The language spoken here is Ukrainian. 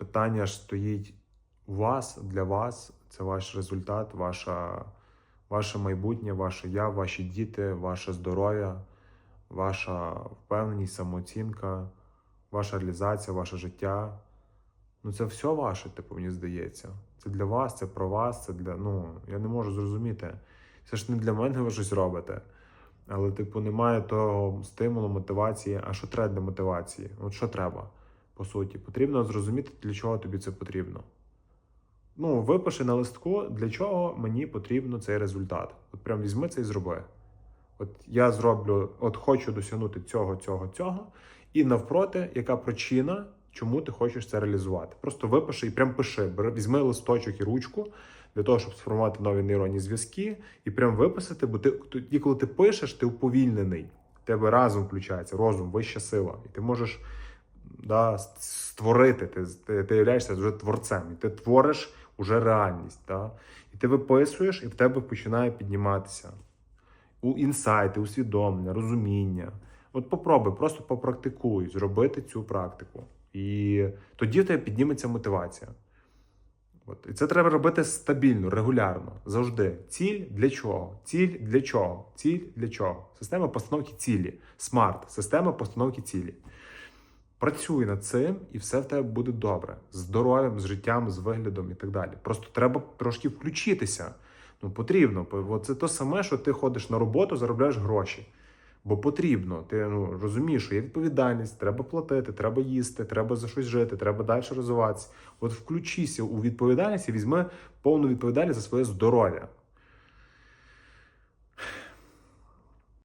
питання ж стоїть у вас, для вас. Це ваш результат, ваша, ваше майбутнє, ваше я, ваші діти, ваше здоров'я, ваша впевненість, самооцінка, ваша реалізація, ваше життя. Ну, це все ваше, типу, мені здається. Це для вас, це про вас, це для. Ну, я не можу зрозуміти. Це ж не для мене ви щось робите. Але, типу, немає того стимулу, мотивації. А що треба для мотивації? От що треба, по суті? Потрібно зрозуміти, для чого тобі це потрібно. Ну, випиши на листку, для чого мені потрібно цей результат. От прям візьми це і зроби. От я зроблю, от хочу досягнути цього, цього, цього, і навпроти, яка причина, чому ти хочеш це реалізувати. Просто випиши і прям пиши. Візьми листочок і ручку для того, щоб сформувати нові нейронні зв'язки, і прям виписати, бо ти коли ти пишеш, ти уповільнений. В тебе разум включається, розум, вища сила. І ти можеш да, створити. Ти, ти, ти являєшся вже творцем, і ти твориш уже реальність. Да? І ти виписуєш, і в тебе починає підніматися у інсайти, усвідомлення, розуміння. От попробуй, просто попрактикуй зробити цю практику. І тоді в тебе підніметься мотивація. От. І це треба робити стабільно, регулярно, завжди. Ціль для чого? Ціль для чого? Ціль для чого? Система постановки цілі. Смарт, система постановки цілі. Працюй над цим, і все в тебе буде добре. З здоров'ям, з життям, з виглядом і так далі. Просто треба трошки включитися. Ну, потрібно. Бо це те саме, що ти ходиш на роботу, заробляєш гроші. Бо потрібно. Ти ну, розумієш, що є відповідальність, треба платити, треба їсти, треба за щось жити, треба далі розвиватися. От включися у відповідальність і візьми повну відповідальність за своє здоров'я.